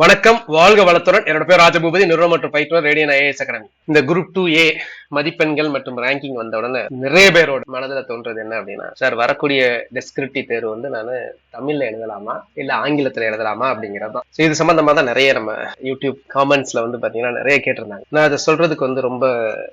வணக்கம் வாழ்க வளத்துடன். என்னோட பேர் ராஜபூபதி நிறுவனம் மற்றும் பயிற்றுவர் ரேடியன் ஐஏஎஸ் அகாடமி. இந்த குரூப் டூ ஏ மதிப்பெண்கள் மற்றும் ரேங்கிங் வந்த உடனே நிறைய பேரோட மனதில் தோன்றது என்ன அப்படின்னா சார் வரக்கூடிய டெஸ்கிரிப்டிவ் தேர்வு வந்து நான் தமிழ்ல எழுதலாமா இல்ல ஆங்கிலத்துல எழுதலாமா அப்படிங்கிறது தான். இது சம்பந்தமா தான் நிறைய நம்ம யூடியூப் காமெண்ட்ஸ்ல வந்து பாத்தீங்கன்னா நிறைய கேட்டிருந்தாங்க. நான் அதை சொல்றதுக்கு வந்து ரொம்ப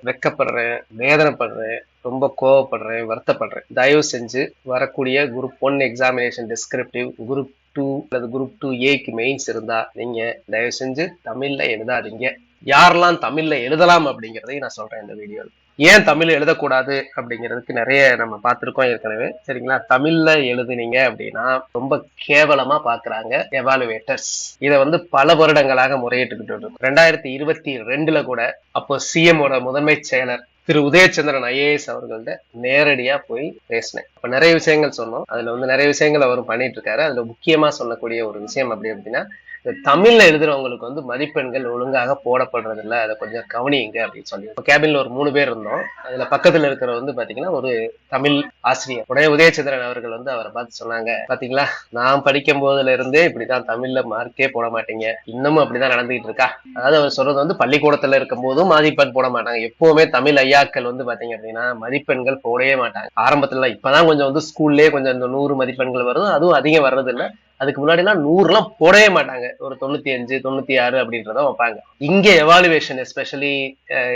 வெக்கப்படுறேன் வேதனைப்படுறேன் ரொம்ப கோவப்படுறேன் வருத்தப்படுறேன். தயவு செஞ்சு வரக்கூடிய group one examination descriptive group two அல்லது குரூப் டூ ஏக்கு மெயின்ஸ் இருந்தா நீங்க தயவு செஞ்சு தமிழ்ல எழுதாதீங்க. யாரெல்லாம் தமிழ்ல எழுதலாம் அப்படிங்கிறதையும் நான் சொல்றேன் இந்த வீடியோவில் ஏன் தமிழ் எழுதக்கூடாது அப்படிங்கிறதுக்கு நிறைய நம்ம பார்த்துருக்கோம் ஏற்கனவே. சரிங்களா? தமிழ்ல எழுதுனீங்க அப்படின்னா ரொம்ப கேவலமா பாக்குறாங்க எவாலுவேட்டர்ஸ் இதை வந்து பல வருடங்களாக முறையிட்டுக்கிட்டு இருக்கும் ரெண்டாயிரத்தி இருபத்தி ரெண்டுல கூட அப்போ சிஎம் ஓட முதன்மை செயலர் திரு உதயச்சந்திரன் ஐஏஎஸ் அவர்கள்ட்ட நேரடியா போய் பேசினேன். அப்ப நிறைய விஷயங்கள் சொன்னோம். அதுல வந்து நிறைய விஷயங்கள் அவரும் பண்ணிட்டு இருக்காரு. அதுல முக்கியமா சொல்லக்கூடிய ஒரு விஷயம் அப்படி அப்படின்னா தமிழ்ல எழுதுறவங்களுக்கு வந்து மதிப்பெண்கள் ஒழுங்காக போடப்படுறது இல்ல அதை கொஞ்சம் கவனியுங்க அப்படின்னு சொல்லி. இப்போ கேபின்ல ஒரு மூணு பேர் இருந்தோம். அதுல பக்கத்துல இருக்கிற வந்து பாத்தீங்கன்னா ஒரு தமிழ் ஆசிரியர். உடைய உதயச்சந்திரன் அவர்கள் வந்து அவரை பார்த்து சொன்னாங்க. பாத்தீங்களா? நான் படிக்கும் போதுல இருந்தே இப்படிதான் தமிழ்ல மார்க்கே போட மாட்டீங்க. இன்னமும் அப்படிதான் நடந்துகிட்டு இருக்கா? அதாவது அவர் சொல்றது வந்து பள்ளிக்கூடத்துல இருக்கும் போதும் மதிப்பெண் போட மாட்டாங்க. எப்பவுமே தமிழ் ஐயாக்கள் வந்து பாத்தீங்க அப்படின்னா மதிப்பெண்கள் போடவே மாட்டாங்க. ஆரம்பத்துல இப்பதான் கொஞ்சம் வந்து ஸ்கூல்லேயே கொஞ்சம் இந்த நூறு மதிப்பெண்கள் வரும் அதுவும் அதிகம் வர்றது இல்லை அதுக்கு முன்னாடிலாம் நூறுலாம் போடவே மாட்டாங்க. ஒரு தொண்ணூத்தி அஞ்சு தொண்ணூத்தி ஆறு அப்படின்றத வைப்பாங்க. இங்க எவாலுவேஷன் எஸ்பெஷலி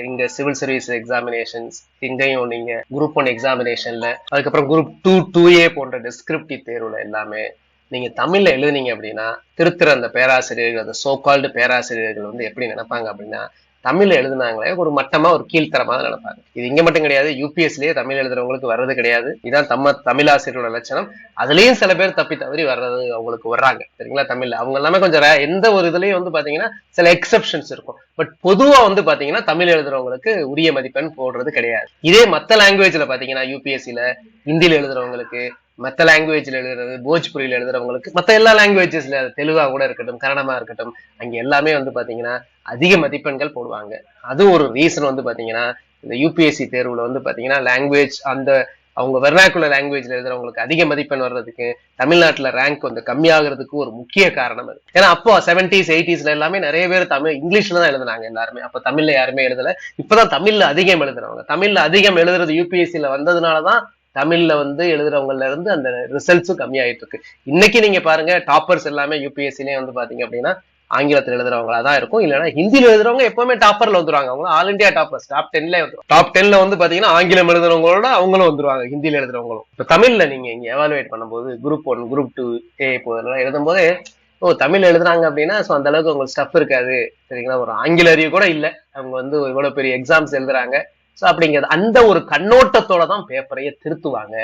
இங்க சிவில் சர்வீஸ் எக்ஸாமினேஷன்ஸ் இங்கேயும் நீங்க குரூப் ஒன் எக்ஸாமினேஷன்ல அதுக்கப்புறம் குரூப் டூ டூ ஏ போன்ற டிஸ்கிரிப்டிவ் தேர்வுல எல்லாமே நீங்க தமிழ்ல எழுதுனீங்க அப்படின்னா திருத்துற அந்த பேராசிரியர்கள் அந்த சோகால்டு பேராசிரியர்கள் வந்து எப்படி நினைப்பாங்க அப்படின்னா தமிழ்ல எழுதுனாங்களே ஒரு மட்டமா ஒரு கீழ்த்தரமா தான் நினைப்பாங்க. இது இங்க மட்டும் கிடையாது யூபிஎஸ்லயே தமிழ் எழுதுறவங்களுக்கு வர்றது கிடையாது. இதான் தம்ம தமிழ் ஆசிரியரோட லட்சணம். அதுலயும் சில பேர் தப்பி தவறி வர்றது அவங்களுக்கு வர்றாங்க. சரிங்களா தமிழ்ல. அவங்க எல்லாமே கொஞ்சம் எந்த ஒரு இதுலயும் வந்து பாத்தீங்கன்னா சில எக்ஸப்ஷன்ஸ் இருக்கும். பட் பொதுவா வந்து பாத்தீங்கன்னா தமிழ் எழுதுறவங்களுக்கு உரிய மதிப்பெண் போடுறது கிடையாது. இதே மத்த லாங்குவேஜ்ல பாத்தீங்கன்னா யூபிஎஸ்சில ஹிந்தியில எழுதுறவங்களுக்கு மற்ற லாங்குவேஜ்ல எழுதுறது போஜ்புரியில எழுதுறவங்களுக்கு மற்ற எல்லா லாங்குவேஜஸ்ல தெலுங்கா கூட இருக்கட்டும் கன்னடமா இருக்கட்டும் அங்க எல்லாமே வந்து பாத்தீங்கன்னா அதிக மதிப்பெண்கள் போடுவாங்க. அது ஒரு ரீசன் வந்து பாத்தீங்கன்னா இந்த யூபிஎஸ்சி தேர்வுல வந்து பாத்தீங்கன்னா லாங்குவேஜ் அந்த அவங்க வெர்னாக்குலர் லாங்குவேஜ்ல எழுதுறவங்களுக்கு அதிக மதிப்பெண் வர்றதுக்கு தமிழ்நாட்டுல ரேங்க் வந்து கம்மியாகிறதுக்கு ஒரு முக்கிய காரணம் அது. ஏன்னா அப்போ செவன்டிஸ் எயிட்டிஸ்ல எல்லாமே நிறைய பேர் தமிழ் இங்கிலீஷ்ல தான் எழுதுனாங்க எல்லாருமே. அப்ப தமிழ்ல யாருமே எழுதல. இப்பதான் தமிழ்ல அதிகம் எழுதுறவங்க. தமிழ்ல அதிகம் எழுதுறது யூபிஎஸ்சியில வந்ததுனாலதான் தமிழ்ல வந்து எழுதுறவங்கல இருந்து அந்த ரிசல்ட்ஸும் கம்மியாயிட்டு இருக்கு. இன்னைக்கு நீங்க பாருங்க டாப்பர்ஸ் எல்லாமே யூபிஎஸ்சிலே வந்து பாத்தீங்க அப்படின்னா ஆங்கிலத்தில் எழுதுறவங்களா தான் இருக்கும். இல்லைன்னா ஹிந்தியில் எழுதுறவங்க எப்பவுமே டாப்பர்ல வந்துருவாங்க. அவங்க ஆல் இந்தியா டாப்பர்ஸ் டாப் டென்ல டாப் டென்ல வந்து பாத்தீங்கன்னா ஆங்கிலம் எழுதுறவங்களோட அவங்களும் வந்துருவாங்க ஹிந்தியில் எழுதுறவங்களும். இப்போ தமிழ்ல நீங்க இங்க எவாலுவேட் பண்ணும்போது group one group two A போதெல்லாம் எழுதும்போது ஓ தமிழ் எழுதுறாங்க அப்படின்னா ஸோ அந்த அளவுக்கு உங்களுக்கு ஸ்டஃப் இருக்காது. சரிங்களா? ஒரு ஆங்கில அறிவு கூட இல்லை. அவங்க வந்து இவ்வளவு பெரிய எக்ஸாம்ஸ் எழுதுறாங்க. ஸோ அப்படிங்கிறது அந்த ஒரு கண்ணோட்டத்தோட தான் பேப்பரையே திருத்துவாங்க.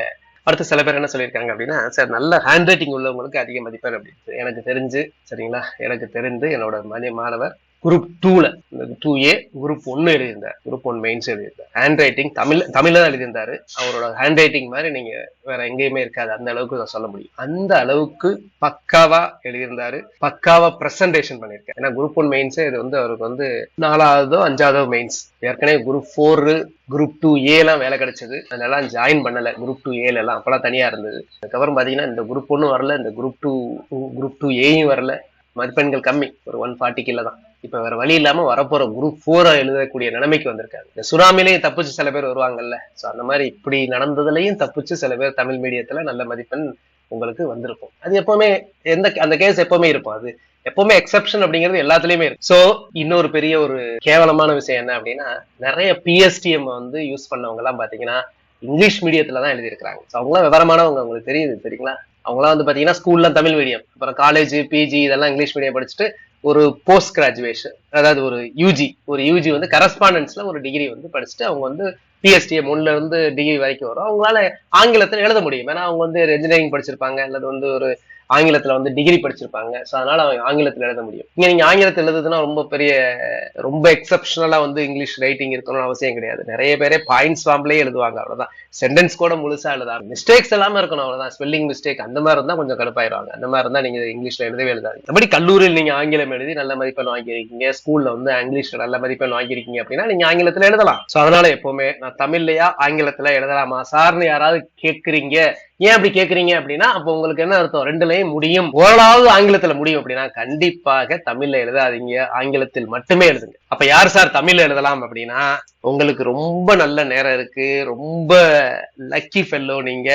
அடுத்து சில பேர் என்ன சொல்லியிருக்காங்க அப்படின்னா சார் நல்ல ஹேண்ட் ரைட்டிங் உள்ளவங்களுக்கு அதிக மதிப்பெண் அப்படின்னு எனக்கு தெரிஞ்சு சரிங்களா? எனக்கு தெரிந்து என்னோட மணி மாணவர் குரூப் டூல டூ ஏ குரூப் ஒன்னு எழுதியிருந்தார். குரூப் ஒன் மெயின்ஸ் எழுதியிருந்தார். ஹேண்ட் ரைட்டிங் தமிழ் தமிழ்ல தான் எழுதியிருந்தாரு. அவரோட ஹேண்ட் ரைட்டிங் மாதிரி நீங்க வேற எங்கேயுமே இருக்காது. அந்த அளவுக்கு நான் சொல்ல முடியும். அந்த அளவுக்கு பக்காவா எழுதியிருந்தாரு. பக்காவா பிரசன்டேஷன் பண்ணியிருக்காரு. ஏன்னா குரூப் ஒன் மெயின்ஸே இது வந்து அவருக்கு வந்து நாலாவதோ அஞ்சாவதோ மெயின்ஸ் ஏற்கனவே குரூப் ஃபோர் குரூப் டூ ஏலாம் வேலை கிடைச்சது. அதெல்லாம் ஜாயின் பண்ணல. குரூப் டூ ஏல எல்லாம். அப்பெல்லாம் தனியா இருந்தது. அதுக்கப்புறம் பாத்தீங்கன்னா இந்த குரூப் ஒன்னும் வரல. இந்த குரூப் டூ குரூப் டூ ஏயும் வரல. மதிப்பெண்கள் கம்மி. ஒரு ஒன் ஃபார்ட்டி தான் இப்ப வேற வழி இல்லாம வரப்போற குரூப் ஃபோரை எழுதக்கூடிய நிலைமைக்கு வந்திருக்காங்க. இந்த சுனாமிலையும் தப்பிச்சு சில பேர் வருவாங்கல்ல. சோ அந்த மாதிரி இப்படி நடந்ததுலயும் தப்பிச்சு சில பேர் தமிழ் மீடியத்துல நல்ல மதிப்பெண் உங்களுக்கு வந்திருக்கும். அது எப்பவுமே எந்த அந்த கேஸ் எப்பவுமே இருக்கும். அது எப்பவுமே எக்ஸப்ஷன் அப்படிங்கிறது எல்லாத்துலயுமே இருக்கு. சோ இன்னொரு பெரிய ஒரு கேவலமான விஷயம் என்ன அப்படின்னா நிறைய பிஎஸ்டிஎம் வந்து யூஸ் பண்ணவங்க எல்லாம் பாத்தீங்கன்னா இங்கிலீஷ் மீடியத்துல தான் எழுதியிருக்கிறாங்க. ஸோ அவங்களாம் விவரமானவங்க உங்களுக்கு தெரியுது சரிங்களா? அவங்களாம் வந்து பாத்தீங்கன்னா ஸ்கூல்ல தமிழ் மீடியம் அப்புறம் காலேஜ் பிஜி இதெல்லாம் இங்கிலீஷ் மீடியம் படிச்சுட்டு ஒரு போஸ்ட் கிராஜுவேஷன் அதாவது ஒரு யூஜி ஒரு யூஜி வந்து கரஸ்பாண்டன்ஸ்ல ஒரு டிகிரி வந்து படிச்சுட்டு அவங்க வந்து பிஎஸ்டிஎம் ஒன்ல இருந்து டிகிரி வரைக்கும் வரும். அவங்களால ஆங்கிலத்தில் எழுத முடியும். ஏன்னா அவங்க வந்து இன்ஜினியரிங் படிச்சிருப்பாங்க அல்லது வந்து ஒரு ஆங்கிலத்துல வந்து டிகிரி படிச்சிருப்பாங்க. ஸோ அதனால அவங்க ஆங்கிலத்துல எழுத முடியும். இங்க நீங்க ஆங்கிலத்தில் எழுதுதுன்னா ரொம்ப பெரிய ரொம்ப எக்ஸப்ஷனலா வந்து இங்கிலீஷ் ரைட்டிங் இருக்கணும்னு அவசியம் கிடையாது. நிறைய பேரே பாயிண்ட்ஸ் ஃபார்ம்லயே எழுதுவாங்க அவ்வளவுதான். சென்டென்ஸ் கூட முழுசா எழுதாது மிஸ்டேக்ஸ் எல்லாமே இருக்கணும் அவ்வளவுதான். ஸ்பெல்லிங் மிஸ்டேக் அந்த மாதிரி இருந்தா கொஞ்சம் கடுப்பாயிருவாங்க. அந்த மாதிரி இருந்தா நீங்க இங்கிலீஷ்ல எழுதவே எழுதாது மற்றபடி கல்லூரியில் நீங்க ஆங்கிலம் எழுதி நல்ல மதிப்பெண் வாங்கியிருக்கீங்க ஸ்கூல்ல வந்து இங்கிலீஷ்ல நல்ல மதிப்பெண் வாங்கியிருக்கீங்க அப்படின்னா நீங்க ஆங்கிலத்துல எழுதலாம். ஸோ அதனால எப்பவுமே நான் தமிழ்லையா ஆங்கிலத்துல எழுதலாமா? சார்னு யாராவது கேட்குறீங்க ஏன் அப்படி கேக்குறீங்க அப்படின்னா அப்போ உங்களுக்கு என்ன அர்த்தம்? ரெண்டுலையும் முடியும். ஓரளவு ஆங்கிலத்துல முடியும் அப்படின்னா கண்டிப்பாக தமிழ்ல எழுதாதீங்க. ஆங்கிலத்தில் மட்டுமே எழுதுங்க. அப்ப யார் சார் தமிழ்ல எழுதலாம் அப்படின்னா உங்களுக்கு ரொம்ப நல்ல நேரம் இருக்கு. ரொம்ப லக்கி ஃபெல்லோ நீங்க.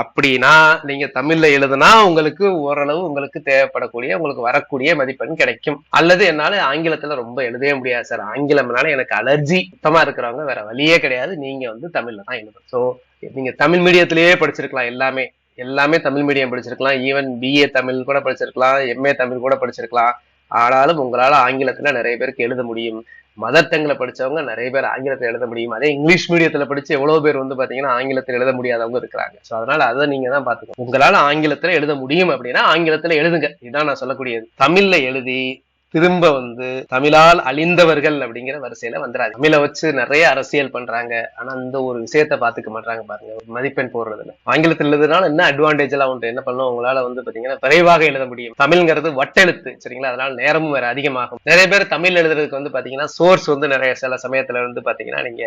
அப்படின்னா நீங்க தமிழ்ல எழுதுனா உங்களுக்கு ஓரளவு உங்களுக்கு தேவைப்படக்கூடிய உங்களுக்கு வரக்கூடிய மதிப்பெண் கிடைக்கும். அல்லது என்னால ஆங்கிலத்துல ரொம்ப எழுதவே முடியாது சார். ஆங்கிலம்னால எனக்கு அலர்ஜி சுத்தமா இருக்கிறவங்க வேற வழியே கிடையாது. நீங்க வந்து தமிழ்ல தான் எழுதணும். சோ நீங்க தமிழ் மீடியத்திலேயே படிச்சிருக்கலாம் எல்லாமே. எல்லாமே தமிழ் மீடியம் படிச்சிருக்கலாம். ஈவன் பிஏ தமிழ் கூட படிச்சிருக்கலாம் எம்ஏ தமிழ் கூட படிச்சிருக்கலாம். ஆனாலும் உங்களால ஆங்கிலத்துல நிறைய பேருக்கு எழுத முடியும். மதர் படிச்சவங்க நிறைய பேர் ஆங்கிலத்தில் எழுத முடியும். அதே இங்கிலீஷ் மீடியத்துல படிச்சு எவ்வளவு பேர் வந்து பாத்தீங்கன்னா ஆங்கிலத்தில் எழுத முடியாதவங்க இருக்கிறாங்க. சோ அதனால அதை நீங்க தான் பாத்துக்கோங்க உங்களால ஆங்கிலத்துல எழுத முடியும் அப்படின்னா ஆங்கிலத்துல எழுதுங்க. இதுதான் நான் சொல்லக்கூடியது. தமிழ்ல எழுதி திரும்ப வந்து தமிழால் அழிந்தவர்கள் அப்படிங்கிற வரிசையில வந்துறாங்க தமிழை வச்சு நிறைய அரசியல் பண்றாங்க. ஆனா அந்த ஒரு விஷயத்த பாத்துக்க மாட்டாங்க பாருங்க. ஒரு மதிப்பெண் போடுறதுல. ஆங்கிலத்தில் எழுதுனால என்ன அட்வான்டேஜ் எல்லாம் உண்டு? என்ன பண்ணும் உங்களால வந்து பாத்தீங்கன்னா விரைவாக எழுத முடியும். தமிழ்ங்கிறது வட்டெழுத்து சரிங்களா? அதனால நேரமும் வேற அதிகமாகும். நிறைய பேர் தமிழ் எழுதுறதுக்கு வந்து பாத்தீங்கன்னா சோர்ஸ் வந்து நிறைய சில சமயத்துல வந்து பாத்தீங்கன்னா நீங்க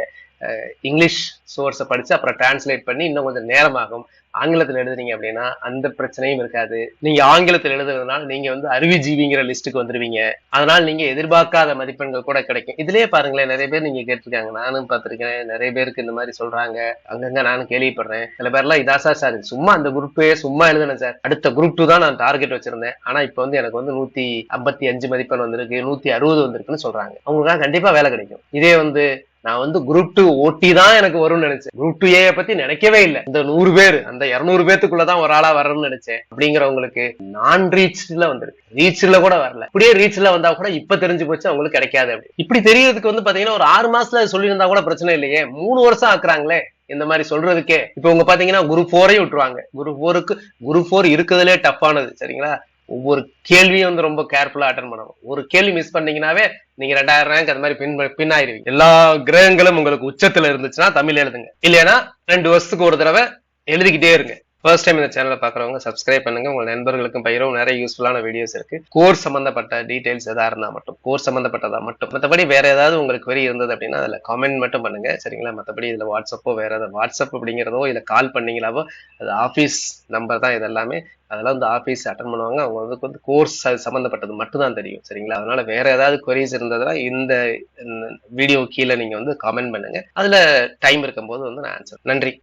இங்கிலீஷ் சோர்ஸை படிச்சு அப்புறம் டிரான்ஸ்லேட் பண்ணி இன்னும் கொஞ்சம் நேரமாகும். ஆங்கிலத்தில் எழுதுறீங்க அப்படின்னா அந்த பிரச்சனையும் இருக்காது. நீங்க ஆங்கிலத்தில் எழுதுறதுனால நீங்க வந்து அறிவுஜீவிங்கிற லிஸ்ட்டுக்கு வந்துருவீங்க. அதனால நீங்க எதிர்பார்க்காத மதிப்பெண்கள் கூட கிடைக்கும். இதுலயே பாருங்களேன் நிறைய பேர் நீங்க கேட்டிருக்காங்க. நானும் பார்த்திருக்கேன். நிறைய பேருக்கு இந்த மாதிரி சொல்றாங்க. அங்கங்க நானும் கேள்விப்படுறேன். சில பேர்லாம் இதா சார் சார் சும்மா அந்த குரூப்பே சும்மா எழுதுனேன் சார். அடுத்த குரூப் டூ தான் நான் டார்கெட் வச்சிருந்தேன். ஆனா இப்போ வந்து எனக்கு வந்து நூத்தி ஐம்பத்தி அஞ்சு மதிப்பெண் வந்திருக்கு நூத்தி அறுபது வந்திருக்குன்னு சொல்றாங்க. அவங்களுக்கு கண்டிப்பா வேலை கிடைக்கும். இதே வந்து நான் வந்து குரூப் டூ ஓட்டி தான் எனக்கு வரும்னு நினைச்சேன். குரூப் டூ ஏ பத்தி நினைக்கவே இல்லை. இந்த நூறு பேர் அந்த இரநூறு பேத்துக்குள்ளதான் ஒரு ஆளா வரணும்னு நினைச்சேன். அப்படிங்கிறவங்களுக்கு நான் ரீச்ல வந்துருக்கு. ரீச்ல கூட வரல. இப்படியே ரீச்ல வந்தா கூட இப்ப தெரிஞ்சு போச்சு அவங்களுக்கு கிடைக்காது அப்படி. இப்படி தெரியறதுக்கு வந்து பாத்தீங்கன்னா ஒரு ஆறு மாசத்துல சொல்லியிருந்தா கூட பிரச்சனை இல்லையே. மூணு வருஷம் ஆக்குறாங்களே இந்த மாதிரி சொல்றதுக்கே. இப்ப உங்க பாத்தீங்கன்னா குரு போரையும் விட்டுருவாங்க. குரு போருக்கு குரு போர் இருக்கிறதுலே டஃப்பானது சரிங்களா? ஒவ்வொரு கேள்வியும் வந்து ரொம்ப கேர்ஃபுல்லா அட்டன் பண்ணணும். ஒரு கேள்வி மிஸ் பண்ணீங்கன்னாவே நீங்க ரெண்டாயிரம் ரேங்க் அந்த மாதிரி பின் பின் ஆயிருவீங்க. எல்லா கிரகங்களும் உங்களுக்கு உச்சத்துல இருந்துச்சுன்னா தமிழ் எழுதுங்க. இல்லையா ரெண்டு வருஷத்துக்கு ஒரு தடவை எழுதிக்கிட்டே இருங்க. ஃபர்ஸ்ட் டைம் இந்த சேனலை பார்க்குறவங்க சப்ஸ்கிரைப் பண்ணுங்க. உங்க நண்பர்களுக்கும் பயிரும் நிறைய யூஸ்ஃபுல்லான வீடியோஸ் இருக்கு. கோர்ஸ் சம்பந்தப்பட்ட டீடைல்ஸ் எதா இருந்தால் மட்டும் கோர்ஸ் சம்பந்தப்பட்டதா மட்டும் மற்றபடி வேற ஏதாவது உங்களுக்கு வெறி இருந்தது அப்படின்னா அதில் கமெண்ட் மட்டும் பண்ணுங்க. சரிங்களா? மற்றபடி இதில் வாட்ஸ்அப்போ வேற ஏதாவது வாட்ஸ்அப் அப்படிங்கிறதோ இல்லை கால் பண்ணீங்களாவோ அது ஆஃபீஸ் நம்பர் தான் இது எல்லாமே அதெல்லாம் வந்து ஆஃபீஸ் அட்டன் பண்ணுவாங்க. அவங்க வந்து வந்து கோர்ஸ் சம்மந்தப்பட்டது மட்டும் தான் தெரியும். சரிங்களா? அதனால வேற ஏதாவது கொரிஸ் இருந்ததுன்னா இந்த வீடியோ கீழே நீங்கள் வந்து கமெண்ட் பண்ணுங்க. அதில் டைம் இருக்கும்போது வந்து நான் ஆன்சர் நன்றி.